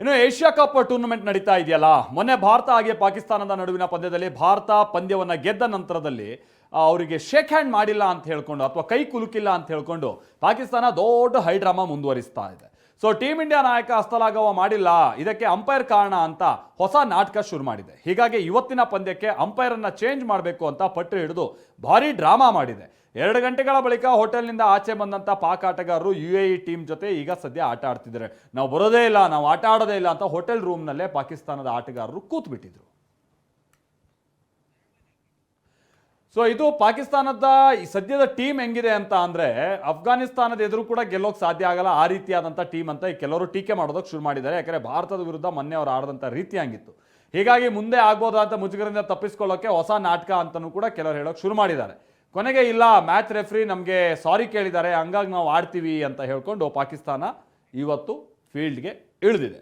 ಇನ್ನು Asia cup tournament ನಡೀತಾ ಇದೆಯಲ್ಲ? ಮೊನ್ನೆ ಭಾರತ ಹಾಗೆ ಪಾಕಿಸ್ತಾನದ ನಡುವಿನ ಪಂದ್ಯದಲ್ಲಿ ಭಾರತ ಪಂದ್ಯವನ್ನು ಗೆದ್ದ ನಂತರದಲ್ಲಿ ಅವರಿಗೆ ಶೇಕ್ ಹ್ಯಾಂಡ್ ಮಾಡಿಲ್ಲ ಅಂತ ಹೇಳ್ಕೊಂಡು, ಅಥವಾ ಕೈ ಕುಲುಕಿಲ್ಲ ಅಂತ ಹೇಳ್ಕೊಂಡು ಪಾಕಿಸ್ತಾನ ದೊಡ್ಡ ಹೈಡ್ರಾಮಾ ಮುಂದುವರಿಸ್ತಾ ಇದೆ. ಸೊ ಟೀಮ್ ಇಂಡಿಯಾ ನಾಯಕ ಹಸ್ತಲಾಗವ ಮಾಡಿಲ್ಲ. ಇದಕ್ಕೆ ಅಂಪೈರ್ ಕಾರಣ ಅಂತ ಹೊಸ ನಾಟಕ ಶುರು ಮಾಡಿದೆ. ಹೀಗಾಗಿ ಇವತ್ತಿನ ಪಂದ್ಯಕ್ಕೆ ಅಂಪೈರ್ ಅನ್ನ ಚೇಂಜ್ ಮಾಡಬೇಕು ಅಂತ ಪಟ್ಟು ಹಿಡಿದು ಭಾರಿ ಡ್ರಾಮಾ ಮಾಡಿದೆ. ಎರಡು ಗಂಟೆಗಳ ಬಳಿಕ ಹೋಟೆಲ್ನಿಂದ ಆಚೆ ಬಂದಂಥ ಪಾಕ್ ಆಟಗಾರರು ಯು ಎ ಟೀಮ್ ಜೊತೆ ಈಗ ಸದ್ಯ ಆಟ ಆಡ್ತಿದ್ದಾರೆ. ನಾವು ಬರೋದೇ ಇಲ್ಲ, ನಾವು ಆಟ ಆಡೋದೇ ಇಲ್ಲ ಅಂತ ಹೋಟೆಲ್ ರೂಮ್ನಲ್ಲೇ ಪಾಕಿಸ್ತಾನದ ಆಟಗಾರರು ಕೂತ್ ಸೊ ಇದು ಪಾಕಿಸ್ತಾನದ ಸದ್ಯದ ಟೀಮ್ ಹೆಂಗಿದೆ ಅಂತ ಅಂದರೆ ಅಫ್ಘಾನಿಸ್ತಾನದ ಎದುರು ಕೂಡ ಗೆಲ್ಲೋಕೆ ಸಾಧ್ಯ ಆಗಲ್ಲ. ಆ ರೀತಿಯಾದಂಥ ಟೀಮ್ ಅಂತ ಕೆಲವರು ಟೀಕೆ ಮಾಡೋದಕ್ಕೆ ಶುರು ಮಾಡಿದ್ದಾರೆ. ಯಾಕಂದ್ರೆ ಭಾರತದ ವಿರುದ್ಧ ಮೊನ್ನೆ ಅವರು ಆಡದಂಥ ರೀತಿ ಹಂಗಿತ್ತು. ಹೀಗಾಗಿ ಮುಂದೆ ಆಗ್ಬೋದಾದ ಮುಜುಗರದಿಂದ ತಪ್ಪಿಸ್ಕೊಳ್ಳೋಕೆ ಹೊಸ ನಾಟಕ ಅಂತಲೂ ಕೂಡ ಕೆಲವರು ಹೇಳೋಕೆ ಶುರು ಮಾಡಿದ್ದಾರೆ. ಕೊನೆಗೆ ಇಲ್ಲ ಮ್ಯಾಚ್ ರೆಫ್ರಿ ನಮಗೆ ಸಾರಿ ಕೇಳಿದ್ದಾರೆ. ಹಂಗಾಗಿ ನಾವು ಆಡ್ತೀವಿ ಅಂತ ಹೇಳ್ಕೊಂಡು ಪಾಕಿಸ್ತಾನ ಇವತ್ತು ಫೀಲ್ಡ್ಗೆ ಇಳಿದಿದೆ.